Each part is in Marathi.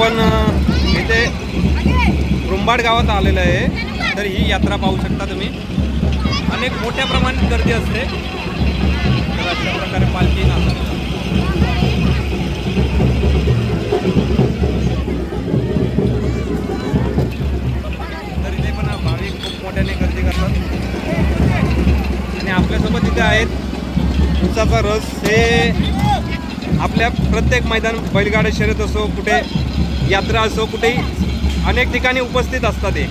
आपण इथे रुंबाड गावात आलेलं आहे. तर ही यात्रा पाहू शकता तुम्ही. अनेक मोठ्या प्रमाणात गर्दी असते. तर अशा प्रकारे पालखी नाही तर इथे पण भाविक खूप मोठ्याने गर्दी करतात. आणि आपल्यासोबत इथे आहेत. उसाचा रस हे आपल्या प्रत्येक मैदान बैलगाडा शर्यत असो कुठे यात्रा असो कुठेही अनेक ठिकाणी उपस्थित असतात हे.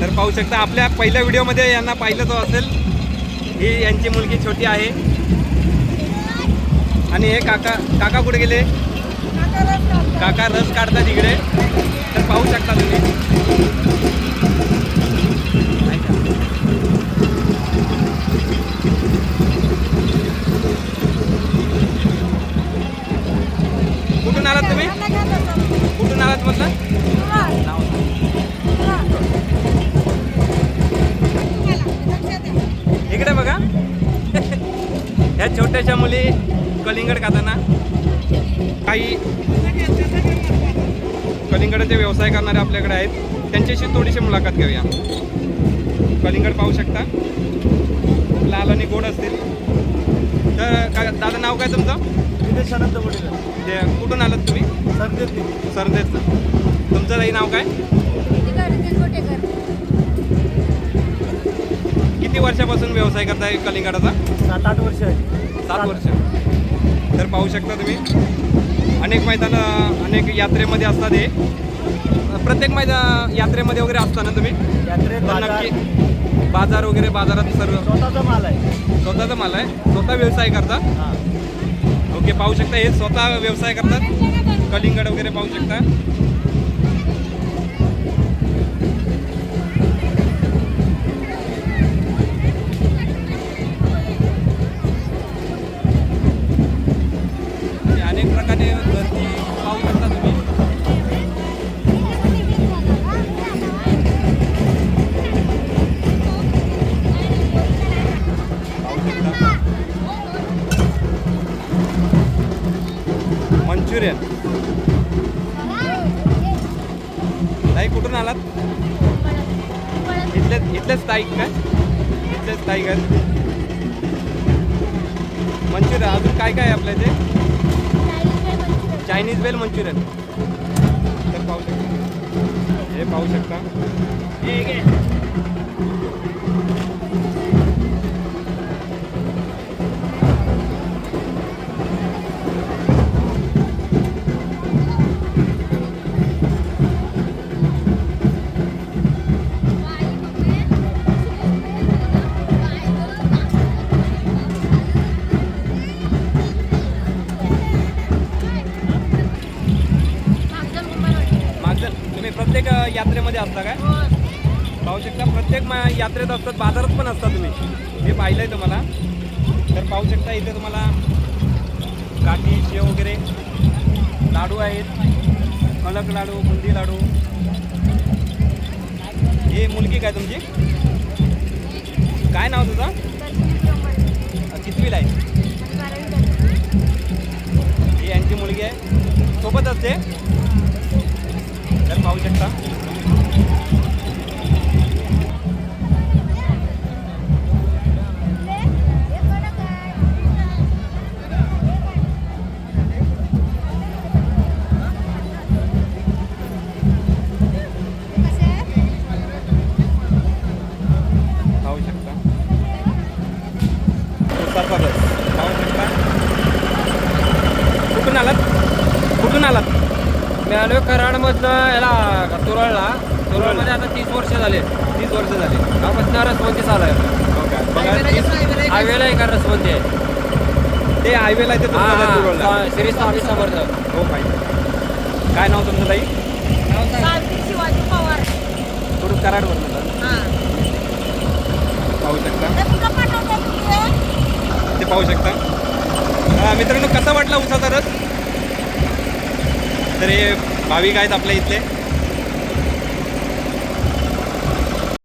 तर पाहू शकता आपल्या पहिल्या व्हिडिओमध्ये यांना पाहिलं तो असेल ही यांची मुलगी छोटी आहे. आणि हे काका काका कुठे गेले? काका रस काढतात इकडे. तर पाहू शकता तुम्ही कुठून आलात तुम्ही म्हटलं इकडे बघा. ह्या छोट्याशा मुली कलिंगड खाताना. काही कलिंगडाचे व्यवसाय करणारे आपल्याकडे आहेत. त्यांच्याशी थोडीशी मुलाखत घेऊया. कलिंगड पाहू शकता. लाल आणि गोड असतील. तर काय दादा नाव काय तुमचं? ते कुठून आलात तुम्ही? सर्दी सरदेचं तुमचं ताई नाव काय? किती वर्षापासून व्यवसाय करताय कलिंगडाचा? सात आठ वर्ष आहे. सात वर्ष. तर पाहू शकता तुम्ही अनेक मैदान अनेक यात्रेमध्ये असतात हे. प्रत्येक मैदान यात्रेमध्ये वगैरे असता ना तुम्ही? यात्रेत तर बाजार. नक्की बाजार वगैरे बाजारात सर्व स्वतःचा माल आहे. स्वतःचा माल आहे. स्वतः व्यवसाय करता? हा. ओके पाहू शकता हे. स्वतः व्यवसाय करतात? कलिंगड वगैरे पाहू शकता. मंचुरियन. ताई कुठून आलात? इथलेच इथलेच ताई काय इथलेच स्थायिक काय मंचुरियन अजून काय काय आहे आपल्या इथे? चायनीज वेल मंचुरियन. तर पाहू शकता. हे पाहू शकता. यात्रेमध्ये असता काय? पाहू शकता प्रत्येक मा यात्रेत असतात बाजारात पण असता तुम्ही. हे पाहिलं आहे तुम्हाला. तर पाहू शकता इथे तुम्हाला गाठी शेव वगैरे लाडू आहेत. कलक लाडू बुंदी लाडू. हे मुलगी काय तुमची? काय नाव तुझं? कितवीला आहे? ही यांची मुलगी आहे. सोबत असते पाहू शकता पाहू शकता पाहू शकता कुठून आलात? कुठून आलात? मी आलो कराडमधनं याला तुरळला? तुरळमध्ये आता तीस वर्ष झाले. तीस वर्ष झाली. गावापासून रसवंती चालू आहे हो हायवेला आहे का रसवंती आहे. ते हायवेला. स्वा- श्री स्वामी समर्थ. हो पाहिजे काय नाव तुमचं ताई? शिवाजी पवार. थोडं कराडवर पाहू शकता? ते पाहू शकता. हा, मित्रांनो कसा वाटला उसाचा रस? तर हे भाविक आहेत आपल्या इथले.